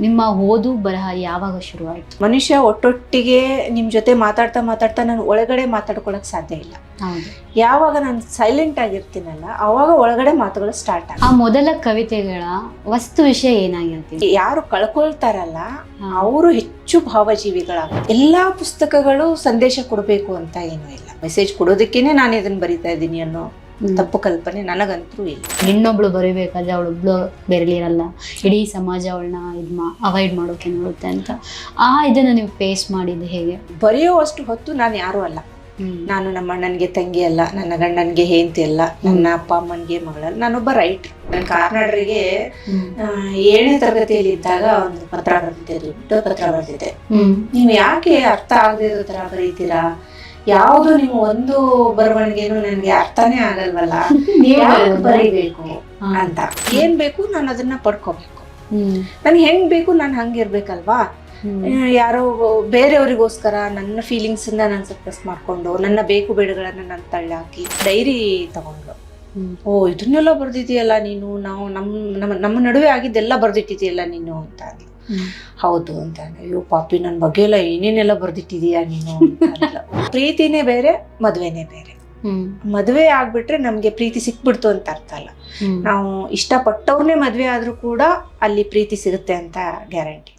ನಿಮ್ಮ ಓದು ಬರಹ ಯಾವಾಗ ಶುರುವಾಯಿತು? ಮನುಷ್ಯ ಒಟ್ಟೊಟ್ಟಿಗೆ ನಿಮ್ಮ ಜೊತೆ ಮಾತಾಡ್ತಾ ಮಾತಾಡ್ತಾ ನಾನು ಒಳಗಡೆ ಮಾತಾಡ್ಕೊಳಕ್ ಸಾಧ್ಯ ಇಲ್ಲ. ಯಾವಾಗ ನಾನು ಸೈಲೆಂಟ್ ಆಗಿರ್ತೀನಲ್ಲ ಅವಾಗ ಒಳಗಡೆ ಮಾತುಗಳು ಸ್ಟಾರ್ಟ್ ಆ ಮೊದಲ ಕವಿತೆಗಳ ವಸ್ತು ವಿಷಯ ಏನಾಗಿರ್ತೀವಿ ಯಾರು ಕಳ್ಕೊಳ್ತಾರಲ್ಲ ಅವರು ಹೆಚ್ಚು ಭಾವಜೀವಿಗಳ ಎಲ್ಲಾ ಪುಸ್ತಕಗಳು ಸಂದೇಶ ಕೊಡಬೇಕು ಅಂತ ಏನು ಇಲ್ಲ. ಮೆಸೇಜ್ ಕೊಡೋದಕ್ಕೇನೆ ನಾನು ಇದನ್ನ ಬರಿತಾ ಇದ್ದೀನಿ ಅನ್ನೋ ತಪ್ಪು ಕಲ್ಪನೆ ನನಗಂತೂ ಇಲ್ಲ. ಹೆಣ್ಣೊಬ್ಳು ಬರಿಬೇಕಾದ್ರೆ ಅವಳೊಬ್ಳು ಬೆರಳಿರಲ್ಲ. ಇಡೀ ಸಮಾಜ ಅವಳನ್ನ ಇದ್ ಮಾ ಅವಾಯ್ಡ್ ಮಾಡೋಕೆ ನೋಡುತ್ತೆ ಅಂತ. ಆ ಇದನ್ನ ನೀವು ಫೇಸ್ ಮಾಡಿದ್ದು ಹೇಗೆ? ಬರೆಯೋವಷ್ಟು ಹೊತ್ತು ನಾನು ಯಾರೂ ಅಲ್ಲ. ನಾನು ನಮ್ಮ ಅಣ್ಣನಿಗೆ ತಂಗಿ ಅಲ್ಲ ನನ್ನ ಗಂಡನಿಗೆ ಹೆಂಡತಿ ಅಲ್ಲ ನನ್ನ ಅಪ್ಪ ಅಮ್ಮನಿಗೆ ಮಗಳಲ್ಲ ನಾನೊಬ್ಬ ರೈಟ್ ನನ್ನ ಕಾರ್ನಾಡರಿಗೆ ಏಳನೇ ತರಗತಿಯಲ್ಲಿ ಇದ್ದಾಗ ಒಂದು ಪತ್ರ ಬರ್ತಿದ್ದೆ ದೊಡ್ಡ ಪತ್ರ ಬರ್ತಿದೆ ನೀವು ಯಾಕೆ ಅರ್ಥ ಆಗದೆ ಇರೋ ತರ ಬರೀತೀರಾ? ಯಾವುದು ನಿಮ್ಮ ಒಂದು ಬರವಣಿಗೆನು ನನಗೆ ಅರ್ಥನೇ ಆಗಲ್ವಲ್ಲ? ಬರೀಬೇಕು? ಅಂತ. ಏನ್ ಬೇಕು ನಾನು ಅದನ್ನ ಪಡ್ಕೋಬೇಕು. ನನ್ ಹೆಂಗ್ ಬೇಕು ನಾನು ಹಂಗಿರ್ಬೇಕಲ್ವಾ? ಯಾರೋ ಬೇರೆಯವರಿಗೋಸ್ಕರ ನನ್ನ ಫೀಲಿಂಗ್ಸ್ ನಾನು ಸಕ್ಸಸ್ ಮಾಡ್ಕೊಂಡು ನನ್ನ ಬೇಕು ಬೇಡಗಳನ್ನ ನಾನು ತಳ್ಳಾಕಿ ಡೈರಿ ತಗೊಂಡು ಓ ಇದನ್ನೆಲ್ಲ ಬರ್ದಿದೆಯಲ್ಲ ನೀನು? ನಾವು ನಮ್ಮ ನಮ್ಮ ನಮ್ಮ ನಡುವೆ ಆಗಿದ್ದೆಲ್ಲ ಬರ್ದಿಟ್ಟಿದೆಯಲ್ಲ ನೀನು ಅಂತ ಹೌದು ಅಂತ. ಅಯ್ಯೋ ಪಾಪಿ ನನ್ನ ಬಗ್ಗೆ ಎಲ್ಲ ಏನೇನೆಲ್ಲ ಬರ್ದಿಟ್ಟಿದೀಯಾ ನೀನು. ಪ್ರೀತಿನೇ ಬೇರೆ ಮದುವೆನೇ ಬೇರೆ. ಮದುವೆ ಆಗ್ಬಿಟ್ರೆ ನಮ್ಗೆ ಪ್ರೀತಿ ಸಿಕ್ಬಿಡ್ತು ಅಂತ ಅರ್ಥ ಅಲ್ಲ. ನಾವು ಇಷ್ಟಪಟ್ಟವ್ರನ್ನೇ ಮದುವೆ ಆದ್ರೂ ಕೂಡ ಅಲ್ಲಿ ಪ್ರೀತಿ ಸಿಗುತ್ತೆ ಅಂತ ಗ್ಯಾರಂಟಿ.